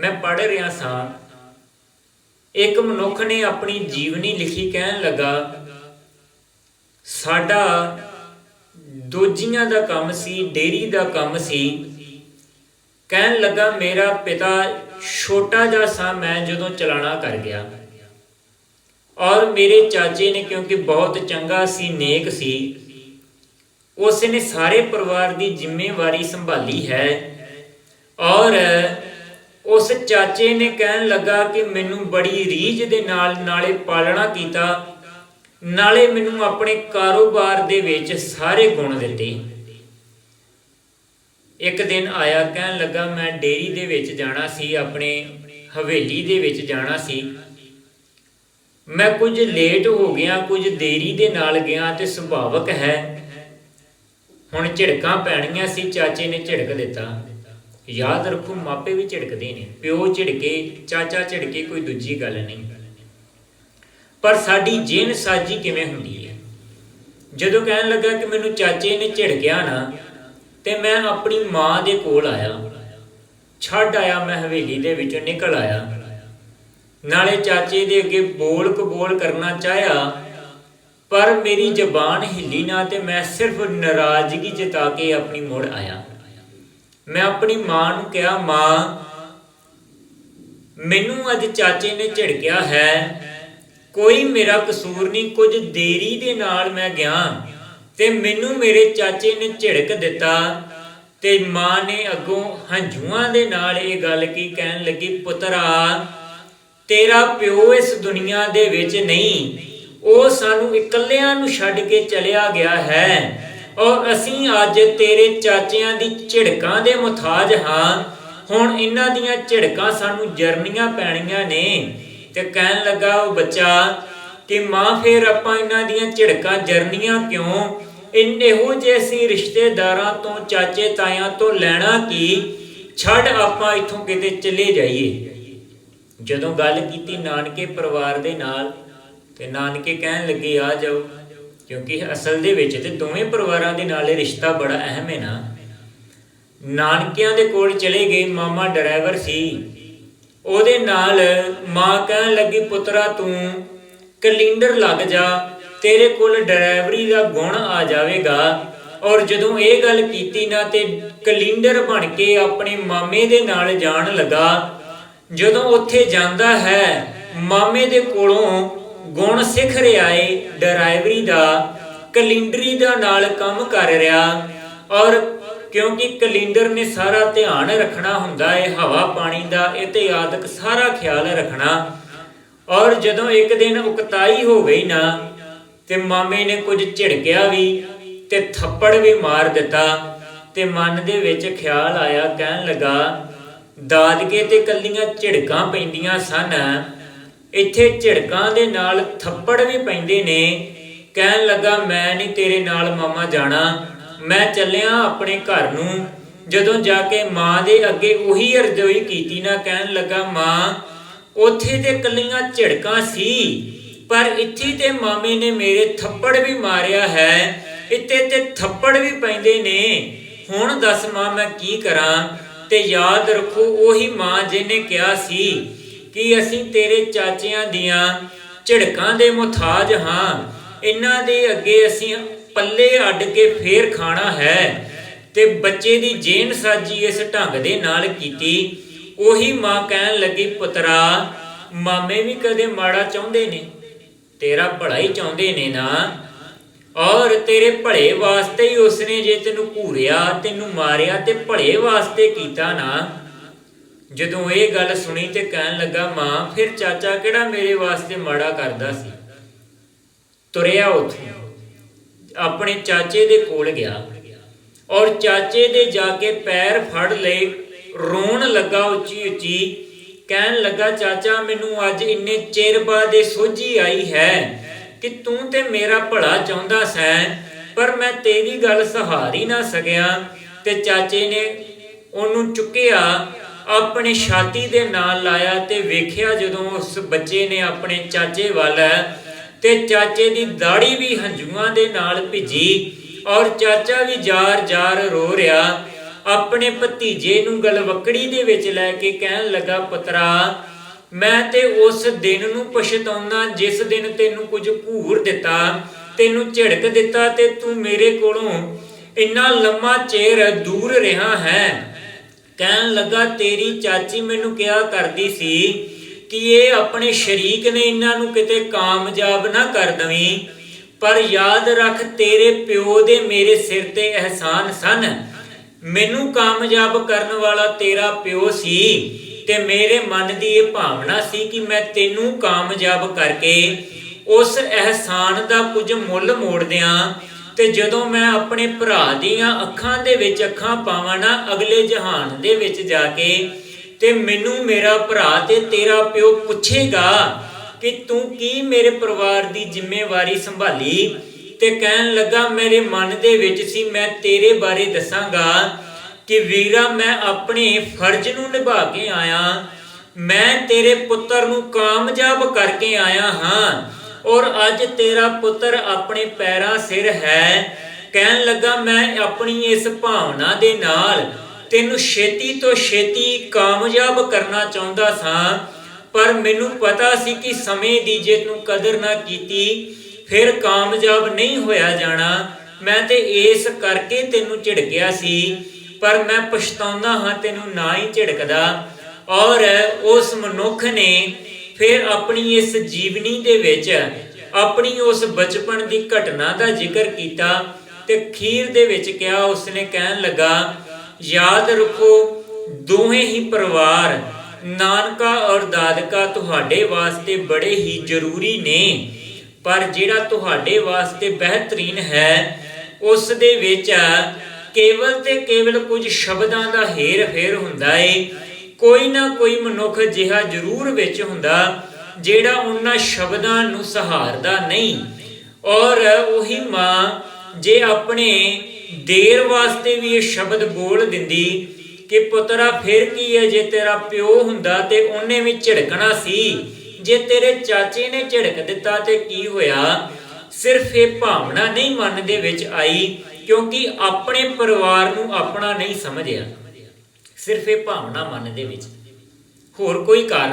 ਮੈਂ ਪੜ੍ਹ ਰਿਹਾ ਸਾਂ। ਇੱਕ ਮਨੁੱਖ ਨੇ ਆਪਣੀ ਜੀਵਨੀ ਲਿਖੀ ਕਹਿਣ ਲੱਗਾ, ਸਾਡਾ ਦੋਜੀਆਂ ਦਾ ਕੰਮ ਸੀ, ਡੇਰੀ ਦਾ ਕੰਮ ਸੀ। ਕਹਿਣ ਲੱਗਾ, ਮੇਰਾ ਪਿਤਾ ਛੋਟਾ ਜਿਹਾ ਸਾਂ, ਮੈਂ ਜਦੋਂ ਚਲਾਣਾ ਕਰ ਗਿਆ। ਔਰ ਮੇਰੇ ਚਾਚੇ ਨੇ ਕਿਉਂਕਿ ਬਹੁਤ ਚੰਗਾ ਸੀ, ਨੇਕ ਸੀ ਉਸ ਨੇ ਸਾਰੇ ਪਰਿਵਾਰ ਦੀ ਜ਼ਿੰਮੇਵਾਰੀ ਸੰਭਾਲੀ ਹੈ। ਔਰ ਉਸ ਚਾਚੇ ਨੇ ਕਹਿਣ ਲੱਗਾ ਕਿ ਮੈਨੂੰ ਬੜੀ ਰੀਝ ਦੇ ਨਾਲ ਨਾਲੇ ਪਾਲਣਾ ਕੀਤਾ, ਨਾਲੇ ਮੈਨੂੰ ਆਪਣੇ ਕਾਰੋਬਾਰ ਦੇ ਵਿੱਚ ਸਾਰੇ ਗੁਣ ਦਿੱਤੇ। ਇੱਕ ਦਿਨ ਆਇਆ, ਕਹਿਣ ਲੱਗਾ, ਮੈਂ ਡੇਰੀ ਦੇ ਵਿੱਚ ਜਾਣਾ ਸੀ, ਆਪਣੇ ਹਵੇਲੀ ਦੇ ਵਿੱਚ ਜਾਣਾ ਸੀ। ਮੈਂ ਕੁਝ ਲੇਟ ਹੋ ਗਿਆ, ਕੁਝ ਦੇਰੀ ਦੇ ਨਾਲ ਗਿਆ ਤੇ ਸੁਭਾਵਕ ਹੈ। ਹੁਣ ਝਿੜਕਾਂ ਪੈਣੀਆਂ ਸੀ, ਚਾਚੇ ਨੇ ਝਿੜਕ ਦਿੱਤਾ। ਯਾਦ ਰੱਖੋ, ਮਾਪੇ ਵੀ ਝਿੜਕਦੇ ਨੇ, ਪਿਓ ਝਿੜਕੇ, ਚਾਚਾ ਝਿੜਕੇ, ਕੋਈ ਦੂਜੀ ਗੱਲ ਨਹੀਂ। ਪਰ ਸਾਡੀ ਜੇਨ ਸਾਜੀ ਕਿਵੇਂ ਹੁੰਦੀ ਹੈ? ਜਦੋਂ ਕਹਿਣ ਲੱਗਾ ਕਿ ਮੈਨੂੰ ਚਾਚੇ ਨੇ ਝਿੜਕਿਆ ਨਾ, ਤੇ ਮੈਂ ਆਪਣੀ ਮਾਂ ਦੇ ਕੋਲ ਆਇਆ। ਛੱਡ ਆਇਆ ਮੈਂ ਹਵੇਲੀ ਦੇ ਵਿੱਚੋਂ, ਨਿਕਲ ਆਇਆ। ਨਾਲੇ ਚਾਚੇ ਦੇ ਅੱਗੇ ਬੋਲ ਕਬੋਲ ਕਰਨਾ ਚਾਹਿਆ, ਪਰ ਮੇਰੀ ਜ਼ਬਾਨ ਹਿੱਲੀ ਨਾ ਤੇ ਮੈਂ ਸਿਰਫ ਨਾਰਾਜ਼ਗੀ ਜਤਾ ਕੇ ਆਪਣੀ ਮੁੜ ਆਇਆ। ਮੈਂ ਆਪਣੀ ਮਾਂ ਨੂੰ ਕਿਹਾ, ਮਾਂ, ਮੈਨੂੰ ਅੱਜ ਚਾਚੇ ਨੇ ਝਿੜਕਿਆ ਹੈ। ਕੋਈ ਮੇਰਾ ਕਸੂਰ ਨਹੀਂ, ਕੁਝ ਦੇਰੀ ਦੇ ਨਾਲ ਮੈਂ ਗਿਆ ਤੇ ਮੈਨੂੰ ਮੇਰੇ ਚਾਚੇ ਨੇ ਝਿੜਕ ਦਿੱਤਾ ਤੇ ਮਾਂ ਨੇ ਅੱਗੋਂ ਹੰਝੂਆਂ ਦੇ ਨਾਲ ਇਹ ਗੱਲ ਕੀ ਕਹਿਣ ਲੱਗੀ, ਪੁੱਤਰਾ, ਤੇਰਾ ਪਿਓ ਇਸ ਦੁਨੀਆ ਦੇ ਵਿੱਚ ਨਹੀਂ, ਉਹ ਸਾਨੂੰ ਇਕੱਲਿਆਂ ਨੂੰ ਛੱਡ ਕੇ ਚਲਿਆ ਗਿਆ ਹੈ। ਔਰ ਅਸੀਂ ਅੱਜ ਤੇਰੇ ਚਾਚਿਆਂ ਦੀ ਝਿੜਕਾਂ ਦੇ ਮੁਤਾਜ ਹਾਂ। ਹੁਣ ਇਹਨਾਂ ਦੀਆਂ ਝਿੜਕਾਂ ਸਾਨੂੰ ਜਰਨੀਆਂ ਪੈਣੀਆਂ ਨੇ ਤੇ ਕਹਿਣ ਲੱਗਾ ਉਹ ਬੱਚਾ ਕਿ ਮਾਂ, ਫੇਰ ਆਪਾਂ ਇਹਨਾਂ ਦੀਆਂ ਝਿੜਕਾਂ ਜਰਨੀਆਂ ਕਿਉਂ? ਇਹੋ ਜਿਹੇ ਅਸੀਂ ਰਿਸ਼ਤੇਦਾਰਾਂ ਤੋਂ, ਚਾਚੇ ਤਾਇਆਂ ਤੋਂ ਲੈਣਾ ਕੀ? ਛੱਡ ਆਪਾਂ ਇੱਥੋਂ ਕਿਤੇ ਚਲੇ ਜਾਈਏ। ਜਦੋਂ ਗੱਲ ਕੀਤੀ ਨਾਨਕੇ ਪਰਿਵਾਰ ਦੇ ਨਾਲ ਤੇ ਨਾਨਕੇ ਕਹਿਣ ਲੱਗੇ, ਆ ਜਾਓ। ਕਿਉਂਕਿ ਅਸਲ ਦੇ ਵਿੱਚ ਤੇ ਦੋਵੇਂ ਪਰਿਵਾਰਾਂ ਦੇ ਨਾਲ ਇਹ ਰਿਸ਼ਤਾ ਬੜਾ ਅਹਿਮ ਹੈ ਨਾ। ਨਾਨਕਿਆਂ ਦੇ ਕੋਲ ਚਲੇ ਗਏ, ਮਾਮਾ ਡਰਾਈਵਰ ਸੀ। ਉਹਦੇ ਨਾਲ ਮਾਂ ਕਹਿਣ ਲੱਗੀ, ਪੁੱਤਰਾ, ਤੂੰ ਕੈਲੰਡਰ ਲੱਗ ਜਾ, ਤੇਰੇ ਕੋਲ ਡਰਾਈਵਰੀ ਦਾ ਗੁਣ ਆ ਜਾਵੇਗਾ। ਔਰ ਜਦੋਂ ਇਹ ਗੱਲ ਕੀਤੀ ਨਾ ਤੇ ਕੈਲੰਡਰ ਬਣ ਕੇ ਆਪਣੇ ਮਾਮੇ ਦੇ ਨਾਲ ਜਾਣ ਲੱਗਾ। ਜਦੋਂ ਉੱਥੇ ਜਾਂਦਾ ਹੈ, ਮਾਮੇ ਦੇ ਕੋਲੋਂ ਗੁਣ ਸਿੱਖ ਰਿਹਾ ਏ ਡਰਾਈਵਰੀ ਦਾ, ਕੈਲੰਡਰੀ ਦਾ ਨਾਲ ਕੰਮ ਕਰ ਰਿਹਾ ਔਰ ਕਿਉਂਕਿ ਕੈਲੰਡਰ ਨੇ ਸਾਰਾ ਧਿਆਨ ਰੱਖਣਾ ਹੁੰਦਾ ਏ, ਹਵਾ ਪਾਣੀ ਦਾ, ਇਹ ਤੇ ਆਦਕ ਸਾਰਾ ਖਿਆਲ ਰੱਖਣਾ। ਔਰ ਜਦੋਂ ਇੱਕ ਦਿਨ ਉਕਤਾਈ ਹੋ ਗਈ ਨਾ, ਤੇ ਮਾਮੇ ਨੇ ਕੁਝ ਝਿੜਕਿਆ ਵੀ, ਤੇ ਥੱਪੜ ਵੀ ਮਾਰ ਦਿੱਤਾ, ਤੇ ਮਨ ਦੇ ਵਿੱਚ ਖਿਆਲ ਆਇਆ, ਕਹਿਣ ਲੱਗਾ, ਦਾਦਕੇ ਤੇ ਕੱਲੀਆਂ ਝਿੜਕਾਂ ਪੈਂਦੀਆਂ ਸਨ। ਇੱਥੇ ਝਿੜਕਾਂ ਦੇ ਨਾਲ ਥੱਪੜ ਵੀ ਪੈਂਦੇ ਨੇ। ਕਹਿਣ ਲੱਗਾ, ਮੈਂ ਨਹੀਂ ਤੇਰੇ ਨਾਲ ਮਾਮਾ ਜਾਣਾ। ਮੈਂ ਚੱਲਿਆ ਆਪਣੇ ਘਰ ਨੂੰ। ਜਦੋਂ ਜਾ ਕੇ ਮਾਂ ਦੇ ਅੱਗੇ ਉਹੀ ਅਰਜ਼ੋਈ ਕੀਤੀ ਨਾ ਕਹਿਣ ਲੱਗਾ, ਮਾਂ, ਉੱਥੇ ਤੇ ਕੱਲੀਆਂ ਝਿੜਕਾਂ ਸੀ, ਪਰ ਇੱਥੇ ਤੇ ਮਾਮੇ ਨੇ ਮੇਰੇ ਥੱਪੜ ਵੀ ਮਾਰਿਆ ਹੈ। ਇੱਥੇ ਤੇ ਥੱਪੜ ਵੀ ਪੈਂਦੇ ਨੇ। ਹੁਣ ਦੱਸ ਮਾਂ, ਮੈਂ ਕੀ ਕਰਾਂ? ਤੇ ਯਾਦ ਰੱਖੋ, ਉਹੀ ਮਾਂ ਜਿਹਨੇ ਕਿਹਾ ਸੀ ਕਿ ਅਸੀਂ ਤੇਰੇ ਚਾਚਿਆਂ ਦੀਆਂ ਝਿੜਕਾਂ ਦੇ ਮੁਤਾਜ ਹਾਂ। ਇਹਨਾਂ ਦੇ ਅੱਗੇ ਅਸੀਂ ਪੱਲੇ ਅੱਡ ਕੇ ਫੇਰ ਖਾਣਾ ਹੈ ਤੇ ਬੱਚੇ ਦੀ ਜੇਨ ਸਾਜੀ ਇਸ ਢੰਗ ਦੇ ਨਾਲ ਕੀਤੀ। ਉਹੀ ਮਾਂ ਕਹਿਣ ਲੱਗੀ, ਪੁੱਤਰਾ, ਮਾਮੇ ਵੀ ਕਦੇ ਮਾੜਾ ਚਾਹੁੰਦੇ ਨੇ, ਤੇਰਾ ਭਲਾ ਹੀ ਚਾਹੁੰਦੇ ਨੇ ਨਾ। ਔਰ ਤੇਰੇ ਭਲੇ ਵਾਸਤੇ ਹੀ ਉਸਨੇ ਜੇ ਤੈਨੂੰ ਘੂਰਿਆ, ਤੈਨੂੰ ਮਾਰਿਆ ਤੇ ਭਲੇ ਵਾਸਤੇ ਕੀਤਾ ਨਾ। ਜਦੋਂ ਇਹ ਗੱਲ ਸੁਣੀ ਤੇ ਕਹਿਣ ਲੱਗਾ, ਮਾਂ, ਫਿਰ ਚਾਚਾ ਕਿਹੜਾ ਮੇਰੇ ਵਾਸਤੇ ਮਾੜਾ ਕਰਦਾ ਸੀ? ਤੁਰਿਆ ਉੱਥੋਂ। ਆਪਣੇ ਚਾਚੇ ਦੇ ਕੋਲ ਗਿਆ ਔਰ ਚਾਚੇ ਦੇ ਜਾ ਕੇ ਪੈਰ ਫੜ ਲਏ। ਰੋਣ ਲੱਗਾ ਉੱਚੀ ਉੱਚੀ ਕਹਿਣ ਲੱਗਾ, ਚਾਚਾ, ਮੈਨੂੰ ਅੱਜ ਇੰਨੇ ਚਿਰ ਬਾਅਦ ਇਹ ਸੋਝੀ ਆਈ ਹੈ ਕਿ ਤੂੰ ਤੇ ਮੇਰਾ ਭਲਾ ਚਾਹੁੰਦਾ ਸੈਂ, ਪਰ ਮੈਂ ਤੇਰੀ ਗੱਲ ਸਹਾਰ ਹੀ ਨਾ ਸਕਿਆ। ਤੇ ਚਾਚੇ ਨੇ ਉਹਨੂੰ ਚੁੱਕਿਆ ਆਪਣੀ ਛਾਤੀ ਦੇ ਨਾਲ ਲਾਇਆ ਤੇ ਵੇਖਿਆ ਜਦੋਂ ਉਸ ਬੱਚੇ ਨੇ ਆਪਣੇ ਚਾਚੇ ਵੱਲ, ਤੇ ਚਾਚੇ ਦੀ ਦਾੜੀ ਵੀ ਹੰਝੂਆਂ ਦੇ ਨਾਲ ਭਿੱਜੀ ਔਰ ਚਾਚਾ ਵੀ ਜਾਰ ਜਾਰ ਰੋ ਰਿਹਾ, ਆਪਣੇ ਭਤੀਜੇ ਨੂੰ ਗਲਵਕੜੀ ਦੇ ਵਿੱਚ ਲੈ ਕੇ ਕਹਿਣ ਲੱਗਾ, ਪੁੱਤਰਾ, ਮੈਂ ਤੇ ਉਸ ਦਿਨ ਨੂੰ ਪਛਤਾਉਣਾ ਜਿਸ ਦਿਨ ਤੈਨੂੰ ਕੁਝ ਘੂਰ ਦਿੱਤਾ, ਤੈਨੂੰ ਝਿੜਕ ਦਿੱਤਾ ਤੇ ਤੂੰ ਮੇਰੇ ਕੋਲੋਂ ਇੰਨਾ ਲੰਮਾ ਚਿਰ ਦੂਰ ਰਿਹਾ ਹੈ। ਕਹਿਣ ਲੱਗਾ, ਤੇਰੀ ਚਾਚੀ ਮੈਨੂੰ ਕਿਹਾ ਕਰਦੀ ਸੀ ਕਿ ਇਹ ਆਪਣੇ ਸ਼ਰੀਕ ਨੇ ਇਹਨਾਂ ਨੂੰ ਕਿਤੇ ਕਾਮਯਾਬ ਨਾ ਕਰ ਦਵੀਂ। ਪਰ ਯਾਦ ਰੱਖ, ਤੇਰੇ ਪਿਓ ਦੇ ਮੇਰੇ ਸਿਰ ਤੇ ਅਹਿਸਾਨ ਸਨ। ਮੈਨੂੰ ਕਾਮਯਾਬ ਕਰਨ ਵਾਲਾ ਤੇਰਾ ਪਿਓ ਸੀ ਤੇ ਮੇਰੇ ਮਨ ਦੀ ਇਹ ਭਾਵਨਾ ਸੀ ਕਿ ਮੈਂ ਤੈਨੂੰ ਕਾਮਯਾਬ ਕਰਕੇ ਉਸ ਅਹਿਸਾਨ ਦਾ ਕੁਝ ਮੁੱਲ ਮੋੜ ਦਿਆਂ। ਤੇ ਜਦੋਂ ਮੈਂ ਆਪਣੇ ਭਰਾ ਦੀਆਂ ਅੱਖਾਂ ਦੇ ਵਿੱਚ ਅੱਖਾਂ ਪਾਵਾਂ ਨਾ, ਅਗਲੇ ਜਹਾਨ ਦੇ ਵਿੱਚ ਜਾ ਕੇ, ਤੇ ਮੈਨੂੰ ਮੇਰਾ ਭਰਾ ਤੇ ਤੇਰਾ ਪਿਓ ਪੁੱਛੇਗਾ ਕਿ ਤੂੰ ਕੀ ਮੇਰੇ ਪਰਿਵਾਰ ਦੀ ਜ਼ਿੰਮੇਵਾਰੀ ਸੰਭਾਲੀ? ਤੇ ਕਹਿਣ ਲੱਗਾ, ਮੇਰੇ ਮਨ ਦੇ ਵਿੱਚ ਸੀ, ਮੈਂ ਤੇਰੇ ਬਾਰੇ ਦੱਸਾਂਗਾ ਕਿ ਵੀਰਾ, ਮੈਂ ਆਪਣੇ ਫਰਜ਼ ਨੂੰ ਨਿਭਾ ਕੇ ਆਇਆ। ਮੈਂ ਤੇਰੇ ਪੁੱਤਰ ਨੂੰ ਕਾਮਯਾਬ ਕਰਕੇ ਆਇਆ ਹਾਂ। ਔਰ ਅੱਜ ਤੇਰਾ ਪੁੱਤਰ ਆਪਣੇ ਪੈਰਾਂ ਸਿਰ ਹੈ। ਕਹਿਣ ਲੱਗਾ, ਮੈਂ ਆਪਣੀ ਇਸ ਭਾਵਨਾ ਦੇ ਨਾਲ ਤੈਨੂੰ ਛੇਤੀ ਤੋਂ ਛੇਤੀ ਕਾਮਯਾਬ ਕਰਨਾ ਚਾਹੁੰਦਾ ਸਾਂ। ਪਰ ਮੈਨੂੰ ਪਤਾ ਸੀ ਕਿ ਸਮੇਂ ਦੀ ਜੇ ਤੂੰ ਕਦਰ ਨਾ ਕੀਤੀ, ਫਿਰ ਕਾਮਯਾਬ ਨਹੀਂ ਹੋਇਆ ਜਾਣਾ। ਮੈਂ ਤੇ ਇਸ ਕਰਕੇ ਤੈਨੂੰ ਝਿੜਕਿਆ ਸੀ, ਪਰ ਮੈਂ ਪਛਤਾਉਂਦਾ ਹਾਂ ਤੈਨੂੰ ਨਾ ਹੀ ਝਿੜਕਦਾ। ਔਰ ਉਸ ਮਨੁੱਖ ਨੇ ਫਿਰ ਆਪਣੀ ਇਸ ਜੀਵਨੀ ਦੇ ਵਿੱਚ ਆਪਣੀ ਉਸ ਬਚਪਨ ਦੀ ਘਟਨਾ ਦਾ ਜ਼ਿਕਰ ਕੀਤਾ ਤੇ ਖੀਰ ਦੇ ਵਿੱਚ ਕਿਹਾ, ਉਸਨੇ ਕਹਿਣ ਲੱਗਾ, ਯਾਦ ਰੱਖੋ ਦੋਵੇਂ ਹੀ ਪਰਿਵਾਰ, ਨਾਨਕਾ ਔਰ ਦਾਦਕਾ ਤੁਹਾਡੇ ਵਾਸਤੇ ਬੜੇ ਹੀ ਜ਼ਰੂਰੀ ਨੇ, ਪਰ ਜਿਹੜਾ ਤੁਹਾਡੇ ਵਾਸਤੇ ਬਿਹਤਰੀਨ ਹੈ, ਉਸ ਦੇ ਵਿੱਚ ਕੇਵਲ ਤੇ ਕੇਵਲ ਕੁਝ ਸ਼ਬਦਾਂ ਦਾ ਹੇਰ ਫੇਰ ਹੁੰਦਾ ਏ। ਕੋਈ ਨਾ ਕੋਈ ਮਨੁੱਖ ਜਿਹਾ ਜ਼ਰੂਰ ਵਿੱਚ ਹੁੰਦਾ, ਜਿਹੜਾ ਉਹਨਾਂ ਸ਼ਬਦਾਂ ਨੂੰ ਸਹਾਰਦਾ ਨਹੀਂ। ਔਰ ਉਹੀ ਮਾਂ ਜੇ ਆਪਣੇ ਦੇਰ ਵਾਸਤੇ ਵੀ ਇਹ ਸ਼ਬਦ ਬੋਲ ਦਿੰਦੀ ਕਿ ਪੁੱਤਰਾ, ਫਿਰ ਕੀ ਹੈ ਜੇ ਤੇਰਾ ਪਿਓ ਹੁੰਦਾ ਤੇ ਉਹਨੇ ਵੀ ਝਿੜਕਣਾ ਸੀ? ਜੇ ਤੇਰੇ ਚਾਚੇ ਨੇ ਝਿੜਕ ਦਿੱਤਾ ਤੇ ਕੀ ਹੋਇਆ? ਸਿਰਫ ਇਹ ਭਾਵਨਾ ਨਹੀਂ ਮਨ ਦੇ ਵਿੱਚ ਆਈ ਕਿਉਂਕਿ ਆਪਣੇ ਪਰਿਵਾਰ ਨੂੰ ਆਪਣਾ ਨਹੀਂ ਸਮਝਿਆ। ਸਿਰਫ ਇਹ ਭਾਵਨਾ ਮਨ ਦੇ ਵਿੱਚ। ਹੋਰ ਕੋਈ ਕਾਰਨ